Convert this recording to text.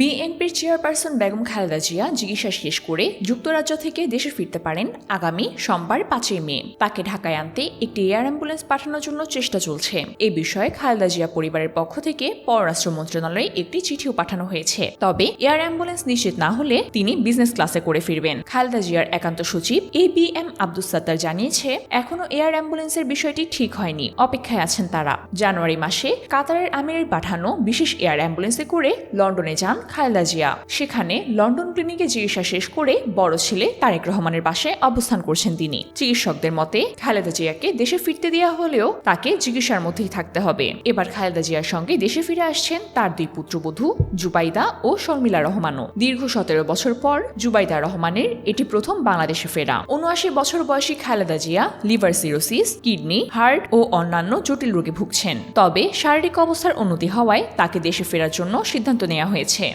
বিএনপির চেয়ারপারসন বেগম খালেদা জিয়া চিকিৎসা শেষ করে যুক্তরাজ্য থেকে দেশে ফিরতে পারেন আগামী সোমবার পাঁচই মে। তাকে ঢাকায় আনতে একটি এয়ার অ্যাম্বুলেন্স পাঠানোর জন্য চেষ্টা চলছে। এ বিষয়ে খালেদা জিয়া পরিবারের পক্ষ থেকে পররাষ্ট্র মন্ত্রণালয়ে একটি চিঠিও পাঠানো হয়েছে। তবে এয়ার অ্যাম্বুলেন্স নিশ্চিত না হলে তিনি বিজনেস ক্লাসে করে ফিরবেন। খালেদা জিয়ার একান্ত সচিব A B M Abdus Sattar জানিয়েছে, এখনও এয়ার অ্যাম্বুলেন্সের বিষয়টি ঠিক হয়নি। অপেক্ষায় আছেন তারা। জানুয়ারি মাসে কাতারের আমিরের পাঠানো বিশেষ এয়ার অ্যাম্বুলেন্সে করে লন্ডনে যান খালেদা জিয়া। সেখানে লন্ডন ক্লিনিকে চিকিৎসা শেষ করে বড় ছেলে তারেক রহমানের বাসায় অবস্থান করছেন তিনি। চিকিৎসকদের মতে, খালেদা জিয়াকে দেশে ফিরতে দেওয়া হলেও তাকে চিকিৎসার মধ্যেই থাকতে হবে। এবার খালেদা জিয়ার সঙ্গে দেশে ফিরে আসছেন তার দুই পুত্রবধূ জুবাইদা ও শর্মিলা রহমানও। দীর্ঘ সতেরো বছর পর জুবাইদা রহমানের এটি প্রথম বাংলাদেশে ফেরা। উনআশি বছর বয়সী Khaleda Zia liver cirrhosis, kidney, heart ও অন্যান্য জটিল রোগে ভুগছেন। তবে শারীরিক অবস্থার উন্নতি হওয়ায় তাকে দেশে ফেরার জন্য সিদ্ধান্ত নেওয়া হয়েছে।